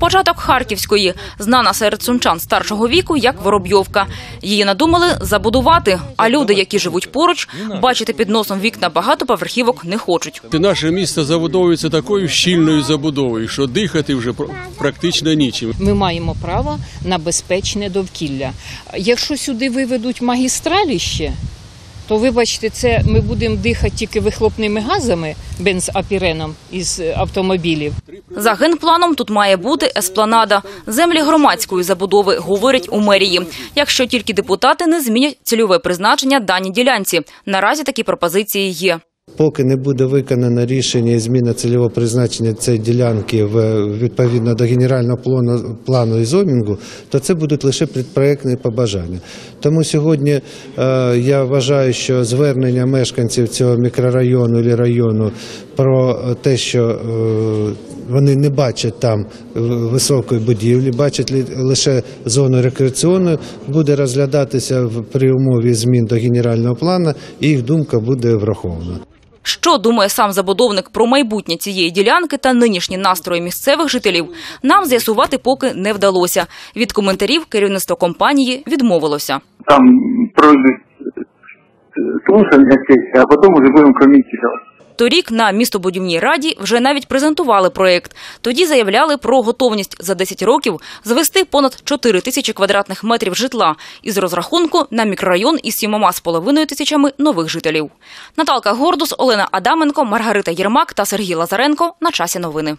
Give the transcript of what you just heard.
Початок Харківської, знана серед сумчан старшого віку як Воробйовка. Її надумали забудувати, а люди, які живуть поруч, бачити під носом вікна багатоповерхівок не хочуть. Наше місто забудовується такою щільною забудовою, що дихати вже пр- практично нічим. Ми маємо право на безпечне довкілля. Якщо сюди виведуть магістралі ще, то вибачте, це ми будемо дихати тільки вихлопними газами, бензапіреном із автомобілів. За генпланом тут має бути еспланада. Землі громадської забудови, говорять у мерії. Якщо тільки депутати не змінять цільове призначення даній ділянці. Наразі такі пропозиції є. Поки не буде виконано рішення і зміна цільового призначення цієї ділянки відповідно до генерального плану, і зомінгу, то це будуть лише предпроектні побажання. Тому сьогодні е, я вважаю, що звернення мешканців цього мікрорайону і району про те, що е, вони не бачать там високої будівлі, бачать лише зону рекреаційну, буде розглядатися при умові змін до генерального плану, і їх думка буде врахована. Що думає сам забудовник про майбутнє цієї ділянки та нинішні настрої місцевих жителів, нам з'ясувати поки не вдалося. Від коментарів керівництво компанії відмовилося. там пройдуть слушання сесії, а потім вже будемо коментувати. Торік на містобудівній раді вже навіть презентували проєкт. Тоді заявляли про готовність за 10 років звести понад 4 тисячі квадратних метрів житла із розрахунку на мікрорайон із сімома з половиною тисячами нових жителів. Наталка Гордус, Олена Адаменко, Маргарита Єрмак та Сергій Лазаренко. На часі новини.